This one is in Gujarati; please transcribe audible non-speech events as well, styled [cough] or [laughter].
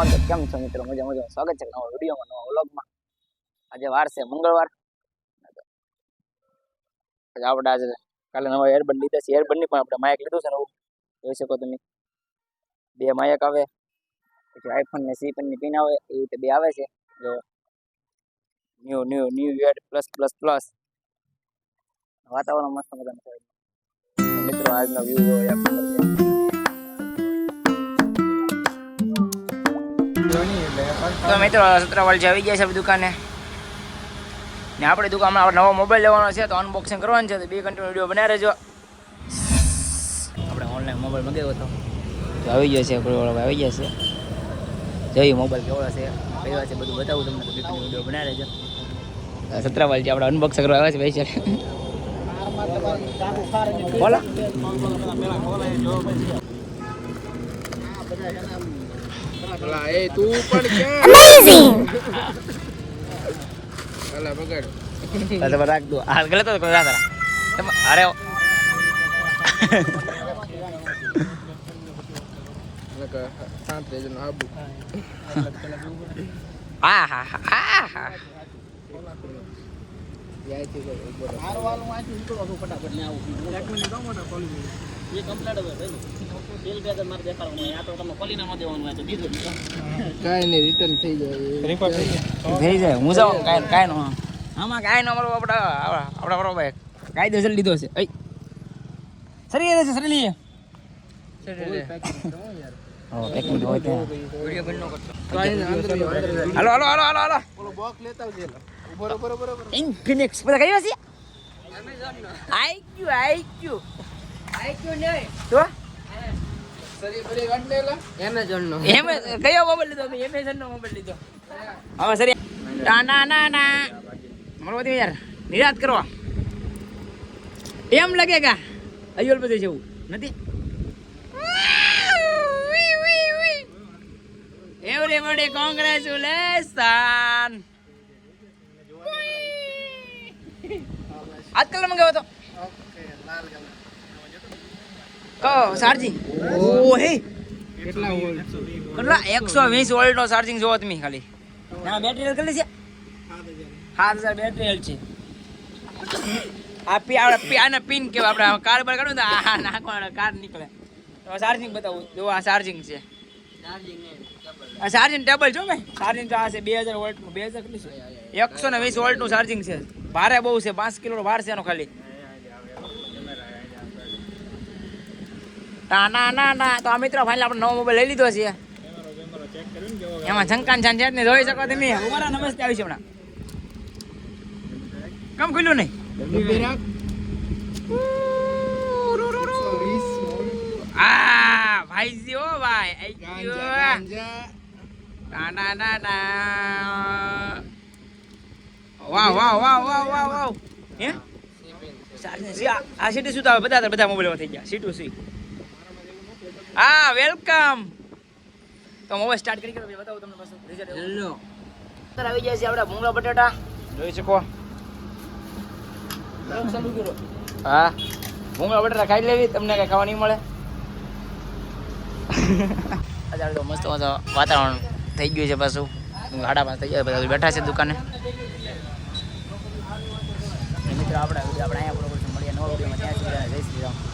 સ્વાગત કેમ છો મિત્રો? મજા મજા સ્વાગત છે નવા વિડીયોમાં નવા વ્લોગમાં. આજે વાર છે, મંગળવાર. આપણે આજે કાલે નવા એરબડ લીધા છે. એરબડની પણ આપણે માયક લીધું છે નવું જોઈ શકો તમે. બે માયક આવે. પછી આઈફોન ને સી ની પિન આવે. એ રીતે બે આવે છે. જો new new new ad plus plus plus વાતાવરણ મસ્ત મજાનું છે. તો મિત્રો, આજનો વ્યૂ તો મિત્રો સત્રાવાલ આવી ગયા છે દુકાને. ને આપણી દુકાનમાં આપણે નવો મોબાઈલ લેવાનો છે, તો અનબોક્સિંગ કરવાનું છે, તો બે કન્ટિન્યુ વીડિયો બનાવી રહેજો. આપણે ઓનલાઈન મોબાઈલ મંગાવ્યો હતો. તો આવી ગયો છે આવી ગયા છે. જોઈએ મોબાઈલ કેવો છે કયો છે, બધું બતાવું તમને, તો બે કન્ટિન્યુ વીડિયો બનાવી રહેજો. સત્રાવાલ આપણે અનબોક્સિંગ કરવા આવ્યા છે, ભાઈ છે બોલો. અલા એ તું પણ ક્યાં? અલા બગાડ. તો તમે રાખ દો. આ ગલત હતો કોઈ રાખ અરે નકર સાત રેજ નો આ હા હા આ હા યાયથી કોઈ ઊભો રહે. કાંઈ નહીં રિટર્ન થઈ જાય. થઈ જાય. હું જાઉં? કાંઈ કાંઈ નો આમાં કાંઈ નો અમારો આપણે આપણા ભાઈ. કાયદેસર લીધો છે. અઈ સરી છે સરી લઈએ. હાલો હાલો હાલો હાલો હાલો. બોક્સ લેતા આવજે બરોબર રહો. ઇન્ફિનિક્સ બધા કઈ છે? આઈક્યુ આઈક્યુ આઈક્યુ નહીં તો કયો મોબાઈલ લીધો એમેઝોન નો મોબાઈલ લીધો. હવે સરી ના ના ના ના. મારો વધી યાર નિરાત કરવા એમ લાગે કા? અયુલ બધું એવું નથી? એવરીબડી કોંગ્રેચ્યુલેશન આજકાલ મંગાવ્યો તો. કહો ચાર્જિંગ ઓ હે. કેટલા કેટલા? એકસો વીસ વોલ્ટ નો ચાર્જિંગ જોવો તમે ખાલી. ના બેટરી હેલ્થ કેટલી છે સાત હજાર બેટરી હેલ્થ છે. આ પી આપણે આને પિન કહેવાય. આપણે કાર પર કાઢું તો આ નાખવાનો કાર નીકળે. તો ચાર્જિંગ બતાવું. જો આ ચાર્જિંગ છે. આ ચાર્જિંગ ટેબલ જો ભાઈ. ચાર્જિંગ તો આ છે બે હજાર વોલ્ટનું. બે હજાર કેટલી છે? એકસો ને વીસ વોલ્ટનું ચાર્જિંગ છે. ભારે બહુ છે. પાંચ કિલો ભાર છે એનો ખાલી. ના ના ના ના. તો આ મિત્રો ફાઇનલ આપણે નવો મોબાઈલ લઈ લીધો છે. એમાં ઝંકાન છાન છે ને જોઈ શકો તમે. અમારા નમસ્તે આવી છે હમણાં. કેમ ખુલ્યું નહીં. આ ભાઈજી ઓ ભાઈ. આઈ ગયો. ના ના ના વાહ વાહ વાહ વાહ વાહ વાહ. હે? આ- સીટી શું તો આવે? બધા બધા મોબાઈલમાં થઈ ગયા. સીટું સી. હા વેલકમ તો મોબાઈલ સ્ટાર્ટ કરી કરી બતાવું તમને પાછું. રિઝલ્ટ હેલો સર આવી જાય છે આપણા ભૂંગળા બટાટા. જોઈ શકો? હા. ભૂંગળા બટાટા ખાઈ લેવી તમને કઈ ખાવા નહીં મળે. [laughs] અત્યારે તો મસ્ત મસ્ત વાતાવરણ થઈ ગયું છે પાછું. સાડા પાંચ થઈ ગયા બધા બેઠા છે દુકાને. મિત્રો આપણે આપણે અહીંયા મળીએ નવા વિડીયોમાં. ત્યાં સુધી જય શ્રી રામ.